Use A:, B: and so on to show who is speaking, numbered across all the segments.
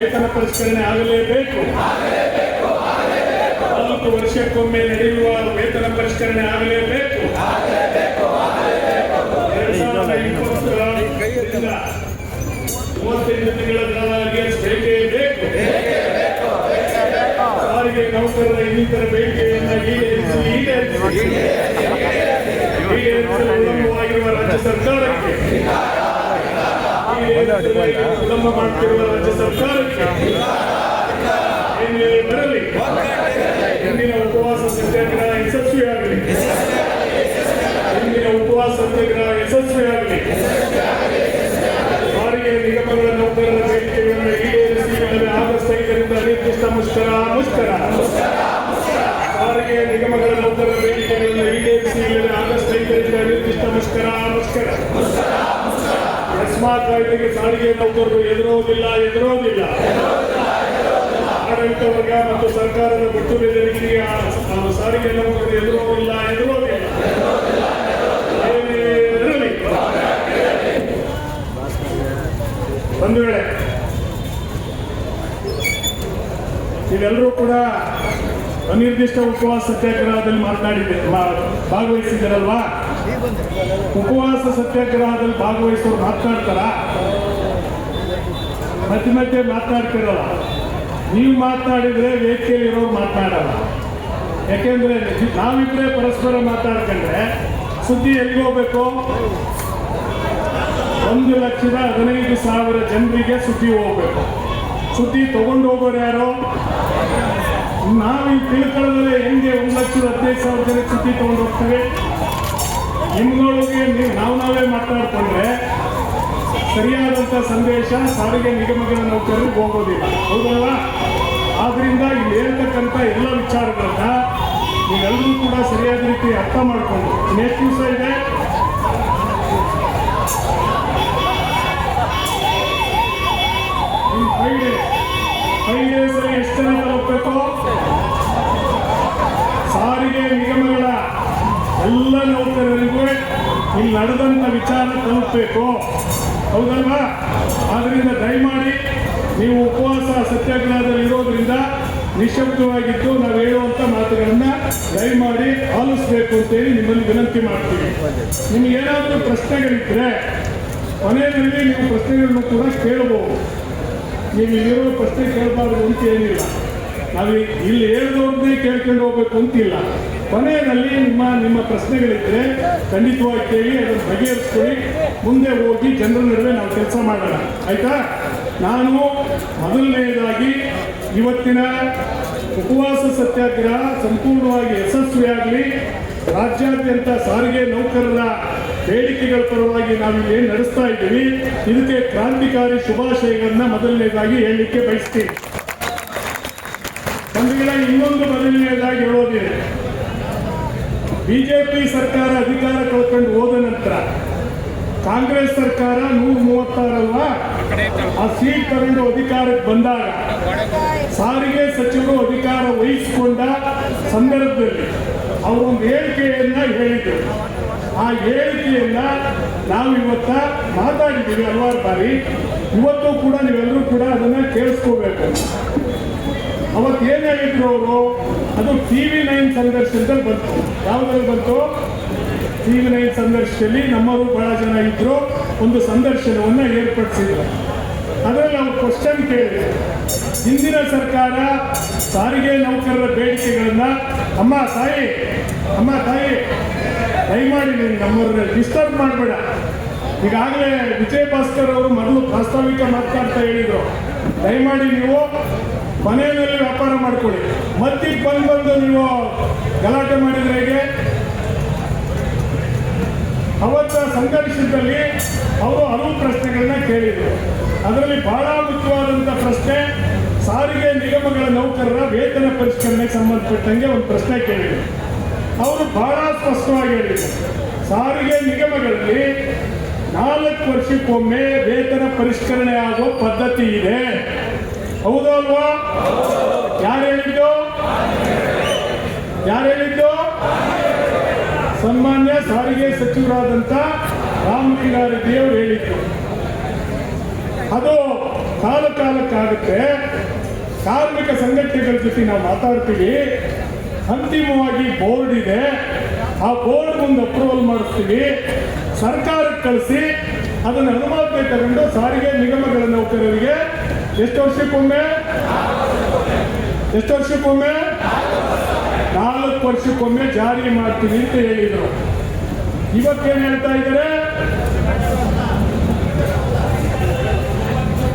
A: ವೇತನ ಪರಿಷ್ಕರಣೆ ಆಗಲೇಬೇಕು. ನಾಲ್ಕು ವರ್ಷಕ್ಕೊಮ್ಮೆ ನಡೆಯುವ ವೇತನ ಪರಿಷ್ಕರಣೆ ಆಗಲೇಬೇಕು. ಎರಡ್ ಸಾವಿರದ ಇಪ್ಪತ್ತರಿಂದ ಮೂವತ್ತೈದು ತಿಂಗಳ ಕಾಲಾವಧಿಗೆ ಬೇಕೇ ಬೇಕು. ಸಾರಿಗೆ ನೌಕರರ ಇನ್ನಿತರ ಬೇಡಿಕೆಯನ್ನು ಈಡೇರಿಸಿ ಈಡೇರಿಸಿ ಈಡೇರಿಸಲು ವಿಳಂಬವಾಗಿರುವ ರಾಜ್ಯ ಸರ್ಕಾರಕ್ಕೆ ಈಡೇರಿಸಲು ವಿಳಂಬ ಮಾಡುತ್ತಿರುವ ರಾಜ್ಯ ಸರ್ಕಾರಕ್ಕೆ ಏನೇ ಬರಲಿ ಇಂದಿನ ಉಪವಾಸ ಸತ್ಯಾಗ್ರಹ ಯಶಸ್ವಿಯಾಗಲಿ ಇಂದಿನ ಉಪವಾಸ ಸತ್ಯಾಗ್ರಹ ಯಶಸ್ವಿಯಾಗಲಿ ಸಾರಿಗೆ ನಿಗಮಗಳ ನೌಕರರ ಬೇಡಿಕೆಗಳನ್ನು ಈಡೇರಿಸಿ ಇಲ್ಲವೇ ಆಗಸ್ಟ್ ಐದರಿಂದ ಅನಿರ್ದಿಷ್ಟ ಮುಷ್ಕರ ಮುಷ್ಕರ ಸಾರಿಗೆ ನಿಗಮಗಳ ನೌಕರರ ಬೇಡಿಕೆಗಳನ್ನು ಈಡೇರಿಸಿ ಇಲ್ಲವೇ ಆಗಸ್ಟ್ ಐದರಿಂದ ಅನಿರ್ದಿಷ್ಟ ಮುಷ್ಕರ ಮುಷ್ಕರ ಅಕಸ್ಮಾತ್ ಕಾಯ್ದೆಗೆ ಸಾರಿಗೆ ನೌಕರರು ಎದುರೋದಿಲ್ಲ ಎದುರೋದಿಲ್ಲ. ಆಡಳಿತ ವರ್ಗ ಮತ್ತು ಸರ್ಕಾರದ ಬೆದರಿಕೆಗೆ ನಾವು ಸಾರಿಗೆ ನೌಕರರು ಎದುರೋದಿಲ್ಲ ಎದುರೋದಿಲ್ಲ. ಒಂದು ವೇಳೆ ನೀವೆಲ್ಲರೂ ಕೂಡ ಅನಿರ್ದಿಷ್ಟ ಉಪವಾಸ ಸತ್ಯಾಗ್ರಹದಲ್ಲಿ ಮಾತನಾಡಿದ್ದೆ ಭಾಗವಹಿಸಿದ್ದೀರಲ್ವಾ? ಉಪವಾಸ ಸತ್ಯಾಗ್ರಹದಲ್ಲಿ ಭಾಗವಹಿಸೋರು ಮಾತನಾಡ್ತಾರ ಮಧ್ಯೆ ಮಧ್ಯೆ ಮಾತನಾಡ್ತಿರಲ್ಲ ನೀವು ಮಾತನಾಡಿದ್ರೆ ವೇದಿಕೆಯಲ್ಲಿ ಇರೋರು ಮಾತನಾಡಲ್ಲ ಯಾಕೆಂದ್ರೆ ನಾವಿಬ್ಬರೇ ಪರಸ್ಪರ ಮಾತಾಡ್ಕೊಂಡ್ರೆ ಸುದ್ದಿ ಎಲ್ಲಿಗೆ ಹೋಗ್ಬೇಕು? ಒಂದು ಲಕ್ಷದ ಹದಿನೈದು ಸಾವಿರ ಜನರಿಗೆ ಸುದ್ದಿ ಹೋಗ್ಬೇಕು. ಸುದ್ದಿ ತಗೊಂಡು ಹೋಗೋರು ಯಾರು? ನಾವು ಈ ತಿಳ್ಕೊಳ್ಳೋದ್ರೆ ಹೆಂಗೆ ಒಂದು ಲಕ್ಷದ ಹದಿನೈದು ಸಾವಿರ ಜನಕ್ಕೆ ಸುದ್ದಿ ತಗೊಂಡು ಹೋಗ್ತೇವೆ? ನಿಮ್ಗಳಿಗೆ ನೀವು ನಾವು ನಾವೇ ಮಾತಾಡ್ಕೊಂಡ್ರೆ ಸರಿಯಾದಂಥ ಸಂದೇಶ ಸಾರಿಗೆ ನಿಗಮಗಳ ನೌಕರರು ಹೋಗೋದಿಲ್ಲ. ಹೌದಲ್ಲ ಆದ್ರಿಂದ ಇಲ್ಲಿ ಹೇಳ್ತಕ್ಕಂಥ ಎಲ್ಲ ವಿಚಾರಗಳನ್ನ ನೀವೆಲ್ಲರೂ ಕೂಡ ಸರಿಯಾದ ರೀತಿ ಅರ್ಥ ಮಾಡಿಕೊಂಡು ನೆಕ್ಸ್ಟ್ ದಿವಸ ಇದೆ? ಇನ್ನು ಫೈವ್ ಡೇಸ್ ಫೈವ್ ಡೇಸ್ ಎಷ್ಟು ಜನ ಹೋಗ್ಬೇಕು ಸಾರಿಗೆ ನಿಗಮಗಳ ಎಲ್ಲ ನೌಕರರಿಗೂ ಇಲ್ಲಿ ನಡೆದಂಥ ವಿಚಾರ ತಲುಪಬೇಕು. ಹೌದಲ್ವಾ? ಆದ್ದರಿಂದ ದಯಮಾಡಿ ನೀವು ಉಪವಾಸ ಸತ್ಯಾಗ್ರಹದಲ್ಲಿ ಇರೋದ್ರಿಂದ ನಿಶಬ್ದವಾಗಿದ್ದು ನಾವು ಹೇಳುವಂಥ ಮಾತುಗಳನ್ನ ದಯಮಾಡಿ ಆಲಿಸಬೇಕು ಅಂತೇಳಿ ನಿಮ್ಮಲ್ಲಿ ವಿನಂತಿ ಮಾಡ್ತೀವಿ ನಿಮ್ಗೆ ಏನಾದರೂ ಪ್ರಶ್ನೆಗಳಿದ್ರೆ ಮನೆಯಲ್ಲಿ ನೀವು ಪ್ರಶ್ನೆಗಳನ್ನು ಕೂಡ ಕೇಳಬಹುದು. ನೀವು ಇಲ್ಲಿರೋ ಪ್ರಶ್ನೆ ಕೇಳಬಾರ್ದು ಅಂತ ಏನಿಲ್ಲ. ನಾವು ಇಲ್ಲಿ ಹೇಳಿದವ್ರನ್ನೇ ಕೇಳ್ಕೊಂಡು ಹೋಗ್ಬೇಕು ಅಂತಿಲ್ಲ. ಕೊನೆಯಲ್ಲಿ ನಿಮ್ಮ ನಿಮ್ಮ ಪ್ರಶ್ನೆಗಳಿದ್ರೆ ಖಂಡಿತವಾಗಿ ಕೇಳಿ, ಅದನ್ನು ಬಗೆಹರಿಸ್ಕೊಳ್ಳಿ. ಮುಂದೆ ಹೋಗಿ ಜನರ ನಡುವೆ ನಾವು ಕೆಲಸ ಮಾಡೋಣ. ಆಯ್ತಾ? ನಾನು ಮೊದಲನೆಯದಾಗಿ ಇವತ್ತಿನ ಉಪವಾಸ ಸತ್ಯಾಗ್ರಹ ಸಂಪೂರ್ಣವಾಗಿ ಯಶಸ್ವಿಯಾಗಲಿ. ರಾಜ್ಯಾದ್ಯಂತ ಸಾರಿಗೆ ನೌಕರರ ಬೇಡಿಕೆಗಳ ಪರವಾಗಿ ನಾವು ಏನು ನಡೆಸ್ತಾ ಇದ್ದೀವಿ, ಇದಕ್ಕೆ ಕ್ರಾಂತಿಕಾರಿ ಶುಭಾಶಯಗಳನ್ನ ಮೊದಲನೇದಾಗಿ ಹೇಳಲಿಕ್ಕೆ ಬಯಸ್ತೀವಿ ಇನ್ನೊಂದು ಮೊದಲನೇದಾಗಿ ಹೇಳೋದಿದೆ ಬಿಜೆಪಿ ಸರ್ಕಾರ ಅಧಿಕಾರ ಕಳ್ಕೊಂಡು ಹೋದ ನಂತರ ಕಾಂಗ್ರೆಸ್ ಸರ್ಕಾರ ನೂರ ಮೂವತ್ತಾರಲ್ವ? ಆ ಸೀಟ್ ತಗೊಂಡು ಅಧಿಕಾರಕ್ಕೆ ಬಂದಾಗ ಸಾರಿಗೆ ಸಚಿವರು ಅಧಿಕಾರ ವಹಿಸಿಕೊಂಡ ಸಂದರ್ಭದಲ್ಲಿ ಅವರೊಂದು ಹೇಳಿಕೆಯನ್ನ ಹೇಳಿದರು. ಆ ಹೇಳಿಕೆಯನ್ನ ನಾವು ಇವತ್ತ ಮಾತಾಡಿದ್ದೀವಿ ಹಲವಾರು ಬಾರಿ. ಇವತ್ತು ಕೂಡ ನೀವೆಲ್ಲರೂ ಕೂಡ ಅದನ್ನ ಕೇಳಿಸ್ಕೋಬೇಕು. ಅವತ್ತು ಏನೇ ಹೇಳಿದ್ರು ಅವರು, ಅದು ಟಿ ವಿ ನೈನ್ ಸಂದರ್ಶನದಲ್ಲಿ ಬಂತು. ಯಾವುದ್ರಲ್ಲಿ ಬಂತು? ಟಿ ವಿ ನೈನ್ ಸಂದರ್ಶನದಲ್ಲಿ ನಮ್ಮವರು ಬಹಳ ಜನ ಇದ್ದರು ಒಂದು ಸಂದರ್ಶನವನ್ನ ಏರ್ಪಡಿಸಿದ್ರು. ಅದರಲ್ಲಿ ನಾವು ಕ್ವಶನ್ ಕೇಳಿದ್ರು ಹಿಂದಿನ ಸರ್ಕಾರ ಸಾರಿಗೆ ನೌಕರರ ಬೇಡಿಕೆಗಳನ್ನು, ಅಮ್ಮ, ತಾಯಿ ಅಮ್ಮ, ತಾಯಿ, ದಯಮಾಡಿ ನೀನು ನಮ್ಮವ್ರನ್ನ ಡಿಸ್ಟರ್ಬ್ ಮಾಡಬೇಡ. ಈಗಾಗಲೇ ವಿಜಯ್ ಭಾಸ್ಕರ್ ಅವರು ಮೊದಲು ಪ್ರಾಸ್ತಾವಿಕ ಮಾತನಾಡ್ತಾ ಹೇಳಿದ್ರು. ದಯಮಾಡಿ ನೀವು ಮನೆಯಲ್ಲಿ ವ್ಯಾಪಾರ ಮಾಡ್ಕೊಳ್ಳಿ. ಮತ್ತೆ ಬಂದು ಬಂದು ನೀವು ಗಲಾಟೆ ಮಾಡಿದ್ರೆ ಹೇಗೆ? ಅವತ್ತ ಸಂಘರ್ಷದಲ್ಲಿ ಅವರು ಹಲವು ಪ್ರಶ್ನೆಗಳನ್ನ ಕೇಳಿದರು. ಅದರಲ್ಲಿ ಬಹಳ ಮುಖ್ಯವಾದಂಥ ಪ್ರಶ್ನೆ, ಸಾರಿಗೆ ನಿಗಮಗಳ ನೌಕರರ ವೇತನ ಪರಿಷ್ಕರಣೆಗೆ ಸಂಬಂಧಪಟ್ಟಂಗೆ ಒಂದು ಪ್ರಶ್ನೆ ಕೇಳಿದರು. ಅವರು ಬಹಳ ಸ್ಪಷ್ಟವಾಗಿ ಹೇಳಿದರು. ಸಾರಿಗೆ ನಿಗಮಗಳಲ್ಲಿ ನಾಲ್ಕು ವರ್ಷಕ್ಕೊಮ್ಮೆ ವೇತನ ಪರಿಷ್ಕರಣೆ ಆಗುವ ಪದ್ಧತಿ ಇದೆ. ಹೌದು ಅಲ್ವಾ? ಯಾರು ಹೇಳಿದ್ದು? ಯಾರು ಹೇಳಿದ್ದು? ಸನ್ಮಾನ್ಯ ಸಾರಿಗೆ ಸಚಿವರಾದಂಥ ದೇವರು ಹೇಳಿದರು ಅದು ಕಾಲ ಕಾಲಕ್ಕಾಗುತ್ತೆ ಕಾರ್ಮಿಕ ಸಂಘಟನೆಗಳ ಜೊತೆ ನಾವು ಮಾತಾಡ್ತೀವಿ. ಅಂತಿಮವಾಗಿ ಬೋರ್ಡ್ ಇದೆ. ಆ ಬೋರ್ಡ್ ಮುಂದೆ ಅಪ್ರೂವಲ್ ಮಾಡಿಸ್ತೀವಿ. ಸರ್ಕಾರಕ್ಕೆ ಕಳಿಸಿ ಅದನ್ನು ಅನುಮೋದನೆ ತಗೊಂಡು ಸಾರಿಗೆ ನಿಗಮಗಳ ನೌಕರರಿಗೆ ಎಷ್ಟು ವರ್ಷಕ್ಕೊಮ್ಮೆ? ಎಷ್ಟು ವರ್ಷಕ್ಕೊಮ್ಮೆ? ನಾಲ್ಕು ವರ್ಷಕ್ಕೊಮ್ಮೆ ಜಾರಿ ಮಾಡ್ತೀವಿ ಅಂತ ಹೇಳಿದರು. ಇವತ್ತೇನು ಹೇಳ್ತಾ ಇದ್ದಾರೆ?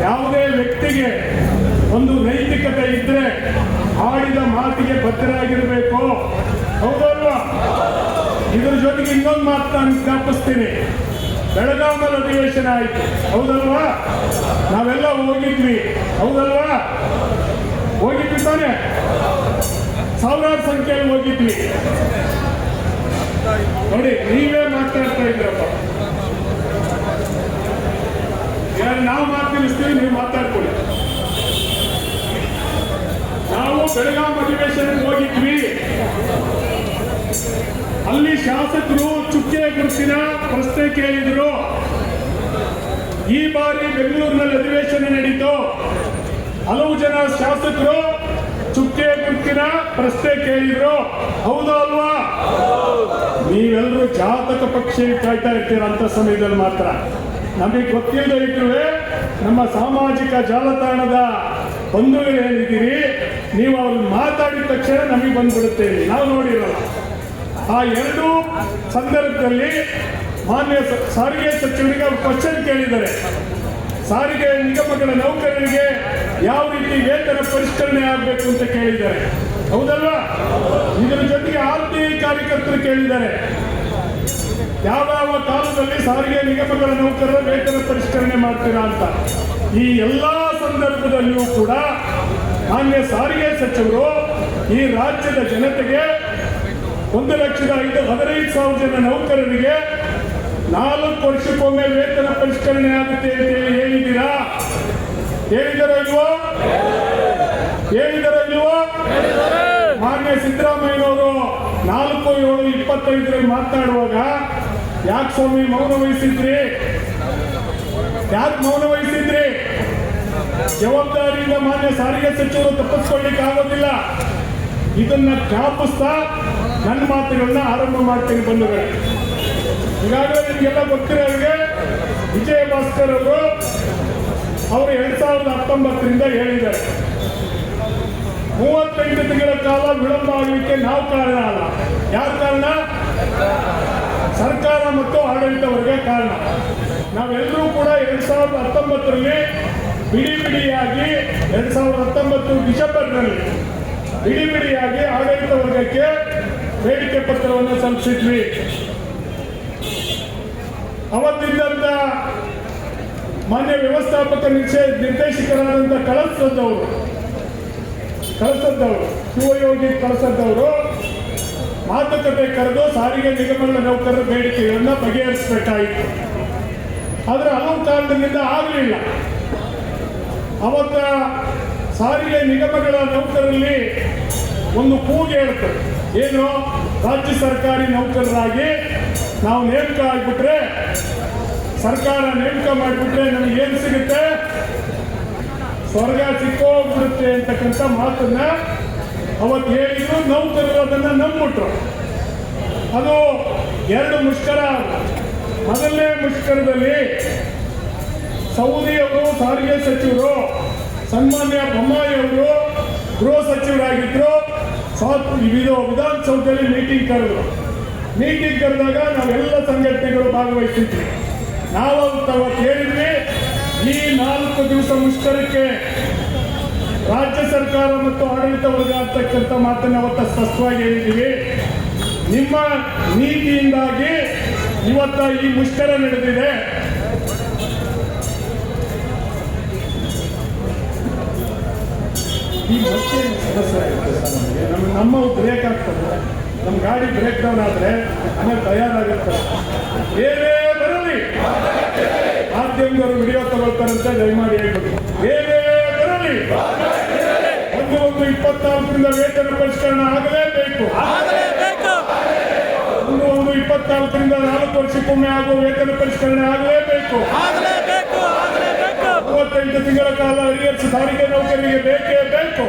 A: ಯಾವುದೇ ವ್ಯಕ್ತಿಗೆ ಒಂದು ನೈತಿಕತೆ ಇದ್ರೆ ಆಡಿದ ಮಾತಿಗೆ ಬದ್ಧರಾಗಿರಬೇಕು ಹೌದಲ್ವಾ? ಇದ್ರ ಜೊತೆಗೆ ಇನ್ನೊಂದು ಮಾತು ನಾನು ಜ್ಞಾಪಿಸ್ತೀನಿ ಬೆಳಗಾವಲ್ಲಿ ಅಧಿವೇಶನ ಆಯ್ತು. ಹೌದಲ್ವಾ? ನಾವೆಲ್ಲ ಹೋಗಿದ್ವಿ. ಹೌದಲ್ವಾ? ಹೋಗಿದ್ವಿ ತಾನೆ? ಸಾವಿರಾರು ಸಂಖ್ಯೆಯಲ್ಲಿ ಹೋಗಿದ್ವಿ. ನೋಡಿ, ನೀವೇ ಮಾತಾಡ್ತಾ ಇದ್ರಪ್ಪ. ಯಾರು ನಾವು ಮಾತಾಡಿಸ್ತೀವಿ ನೀವು ಮಾತಾಡ್ಕೊಳ್ಳಿ. ನಾವು ಬೆಳಗಾವಿ ಅಧಿವೇಶನಕ್ಕೆ ಹೋಗಿದ್ವಿ. ಅಲ್ಲಿ ಶಾಸಕರು ಚುಕ್ಕೆ ಗುರುತಿನ ಪ್ರಶ್ನೆ ಕೇಳಿದರು. ಈ ಬಾರಿ ಬೆಂಗಳೂರಿನಲ್ಲಿ ಅಧಿವೇಶನ ನಡೀತು. ಹಲವು ಜನ ಶಾಸಕರು ಚುಕ್ಕೆ ಗುರುತಿನ ಪ್ರಶ್ನೆ ಕೇಳಿದ್ರು. ಹೌದಾ ಅಲ್ವಾ? ನೀವೆಲ್ಲರೂ ಜಾತಕ ಪಕ್ಷಿ ಕಾಯ್ತಾ ಇರ್ತೀರ ಅಂತ ಸಮಯದಲ್ಲಿ ಮಾತ್ರ. ನಮಗೆ ಗೊತ್ತಿಲ್ಲದೆ ಇಟ್ಟರೆ ನಮ್ಮ ಸಾಮಾಜಿಕ ಜಾಲತಾಣದ ಬಂಧುಗಳು ಏನಿದ್ದೀರಿ ನೀವು ಅವ್ರನ್ನ ಮಾತಾಡಿದ ತಕ್ಷಣ ನಮಗೆ ಬಂದ್ಬಿಡುತ್ತೇವೆ ನಾವು ನೋಡಿರೋಲ್ಲ. ಆ ಎರಡು ಸಂದರ್ಭದಲ್ಲಿ ಮಾನ್ಯ ಸಾರಿಗೆ ಸಚಿವರಿಗೆ ಅವರು ಕ್ವಶನ್ ಕೇಳಿದ್ದಾರೆ. ಸಾರಿಗೆ ನಿಗಮಗಳ ನೌಕರರಿಗೆ ಯಾವ ರೀತಿ ವೇತನ ಪರಿಷ್ಕರಣೆ ಆಗಬೇಕು ಅಂತ ಕೇಳಿದ್ದಾರೆ. ಹೌದಲ್ವಾ? ಇದರ ಜೊತೆಗೆ ಐ ಕಾರ್ಯಕರ್ತರು ಕೇಳಿದ್ದಾರೆ. ಯಾವ್ಯಾವ ಕಾಲದಲ್ಲಿ ಸಾರಿಗೆ ನಿಗಮಗಳ ನೌಕರರ ವೇತನ ಪರಿಷ್ಕರಣೆ ಮಾಡ್ತೀರಾ ಅಂತ. ಈ ಎಲ್ಲಾ ಸಂದರ್ಭದಲ್ಲಿಯೂ ಕೂಡ ಮಾನ್ಯ ಸಾರಿಗೆ ಸಚಿವರು ಈ ರಾಜ್ಯದ ಜನತೆಗೆ ಒಂದು ಲಕ್ಷದ ಐದು ಹದಿನೈದು ಸಾವಿರ ಜನ ನೌಕರರಿಗೆ ನಾಲ್ಕು ವರ್ಷಕ್ಕೊಮ್ಮೆ ವೇತನ ಪರಿಷ್ಕರಣೆ ಆಗುತ್ತೆ ಅಂತ ಹೇಳಿ ಹೇಳಿದ್ದೀರಾ? ಹೇಳಿದಾರೋ ಇಲ್ವೋ? ಹೇಳಿದಾರೋ ಇಲ್ವೋ? ಮಾನ್ಯ ಸಿದ್ದರಾಮಯ್ಯನವರು ನಾಲ್ಕು ಏಳು ಇಪ್ಪತ್ತೈದರಲ್ಲಿ ಮಾತನಾಡುವಾಗ ಯಾಕೆ ಸ್ವಾಮಿ ಮೌನ ವಹಿಸಿದ್ರಿ? ಯಾಕೆ ಮೌನ ವಹಿಸಿದ್ರಿ? ಜವಾಬ್ದಾರಿಯಿಂದ ಮಾನ್ಯ ಸಾರಿಗೆ ಸಚಿವರು ತಪ್ಪಿಸ್ಕೊಳ್ಳಿಕ್ಕೆ ಆಗೋದಿಲ್ಲ ಇದನ್ನ ಜ್ಞಾಪಿಸ್ತಾ ನನ್ನ ಮಾತುಗಳನ್ನ ಆರಂಭ ಮಾಡ್ತೀನಿ ಬಂಧುಗಳೇ. ಈಗಾಗಲೇ ನಿಮಗೆಲ್ಲ ಗೊತ್ತಿರೋರಿಗೆ ವಿಜಯ ಭಾಸ್ಕರ್ ಅವರು ಅವರು ಎರಡ್ ಸಾವಿರದ ಹತ್ತೊಂಬತ್ತರಿಂದ ಹೇಳಿದ್ದಾರೆ. ಮೂವತ್ತೈದು ತಿಂಗಳ ಕಾಲ ವಿಳಂಬ ಆಗಲಿಕ್ಕೆ ನಾವು ಕಾರಣ ಅಲ್ಲ. ಯಾವ ಕಾರಣ? ಸರ್ಕಾರ ಮತ್ತು ಆಡಳಿತ ವರ್ಗ ಕಾರಣ. ನಾವೆಲ್ಲರೂ ಕೂಡ ಎರಡ್ ಸಾವಿರದ ಹತ್ತೊಂಬತ್ತರಲ್ಲಿ ಬಿಡಿ ಬಿಡಿಯಾಗಿ, ಎರಡ್ ಸಾವಿರದ ಹತ್ತೊಂಬತ್ತು ಡಿಸೆಂಬರ್ನಲ್ಲಿ ಬಿಡಿ ಬಿಡಿಯಾಗಿ ಆಡಳಿತ ವರ್ಗಕ್ಕೆ ಬೇಡಿಕೆ ಪತ್ರವನ್ನು ಸಲ್ಲಿಸಿದ್ವಿ. ಅವತ್ತಿದ್ದಂತ ಮಾನ್ಯ ವ್ಯವಸ್ಥಾಪಕ ನಿರ್ದೇಶಕರಾದಂಥ ಕಳಸದ್ದವರು ಕಳಸದ್ದವರು, ಶಿವಯೋಗಿ ಕಳಸದ್ದವರು ಮಾತುಕತೆ ಕರೆದು ಸಾರಿಗೆ ನಿಗಮಗಳ ನೌಕರರ ಬೇಡಿಕೆಗಳನ್ನು ಬಗೆಹರಿಸಬೇಕಾಯಿತು. ಆದರೆ ಹಲವು ಕಾರಣದಿಂದ ಆಗಲಿಲ್ಲ. ಅವತ್ತ ಸಾರಿಗೆ ನಿಗಮಗಳ ನೌಕರರಲ್ಲಿ ಒಂದು ಕೂಗು ಹೇಳ್ತದೆ. ಏನು ರಾಜ್ಯ ಸರ್ಕಾರಿ ನೌಕರರಾಗಿ ನಾವು ನೇಮಕ ಆಗಿಬಿಟ್ರೆ, ಸರ್ಕಾರ ನೇಮಕ ಮಾಡಿಬಿಟ್ರೆ ನಮಗೆ ಏನು ಸಿಗುತ್ತೆ? ಸ್ವರ್ಗ ಸಿಕ್ಕೋಗ್ಬಿಡುತ್ತೆ ಅಂತಕ್ಕಂಥ ಮಾತನ್ನ ಅವತ್ತು ಹೇಳಿದ್ರು ನೌಕರರು ಅದನ್ನು ನಂಬಿಟ್ರು ಅದು ಎರಡು ಮುಷ್ಕರ. ಮೊದಲನೇ ಮುಷ್ಕರದಲ್ಲಿ ಸೌದಿಯವರು ಸಾರಿಗೆ ಸಚಿವರು, ಸನ್ಮಾನ್ಯ ಬೊಮ್ಮಾಯಿ ಅವರು ಗೃಹ ಸಚಿವರಾಗಿದ್ರು. ಸಾತ್ ವಿವಿಧ ವಿಧಾನಸೌಧದಲ್ಲಿ ಮೀಟಿಂಗ್ ಕರೆದ್ರು. ಮೀಟಿಂಗ್ ಕರೆದಾಗ ನಾವೆಲ್ಲ ಸಂಘಟನೆಗಳು ಭಾಗವಹಿಸಿದ್ವಿ. ನಾವು ತಮ್ಮ ಕೇಳಿದ್ವಿ, ಈ ನಾಲ್ಕು ದಿವಸ ಮುಷ್ಕರಕ್ಕೆ ರಾಜ್ಯ ಸರ್ಕಾರ ಮತ್ತು ಆಡಳಿತ ವರ್ಗ ಅಂತಕ್ಕಂಥ ಮಾತನ್ನ ಅವತ್ತ ಸ್ಪಷ್ಟವಾಗಿ ಹೇಳಿದ್ದೀವಿ. ನಿಮ್ಮ ನೀತಿಯಿಂದಾಗಿ ಇವತ್ತ ಈ ಮುಷ್ಕರ ನಡೆದಿದೆ. ಈ ಮತ್ತೆ ಸಮಸ್ಯೆ ಆಗುತ್ತೆ ಸರ್ ನಮಗೆ ನಮ್ಮ ನಮ್ಮ ಬ್ರೇಕ್ ಆಗ್ತದೆ ನಮ್ಮ ಗಾಡಿ ಬ್ರೇಕ್ ಡೌನ್ ಆದರೆ ಆಮೇಲೆ ತಯಾರಾಗುತ್ತೆ ಏನೇ ಬರಲಿ ಮಾಧ್ಯಮದವರು ವಿಡಿಯೋ ತಗೊಳ್ತಾರಂತೆ ದಯಮಾಡಿ ಹೇಳ್ಬೇಕು ಏನೇ ಬರಲಿ ಒಂದು ಒಂದು ಇಪ್ಪತ್ನಾಲ್ಕರಿಂದ ವೇತನ ಪರಿಷ್ಕರಣ ಆಗಲೇಬೇಕು. ಒಂದು ಒಂದು ಇಪ್ಪತ್ನಾಲ್ಕರಿಂದ ನಾಲ್ಕು ವರ್ಷಕ್ಕೊಮ್ಮೆ ಆಗುವ ವೇತನ ಪರಿಷ್ಕರಣೆ ಆಗಲೇಬೇಕು.
B: ಆಗಲೇಬೇಕು ಆಗಲೇಬೇಕು
A: ಮೂವತ್ತ ನಲವತ್ತೆಂಟು ತಿಂಗಳ ಕಾಲ ಅರಿಯರ್ಸ್ ಸಾರಿಗೆ ನೌಕರರಿಗೆ ಬೇಕೇ ಬೇಕು.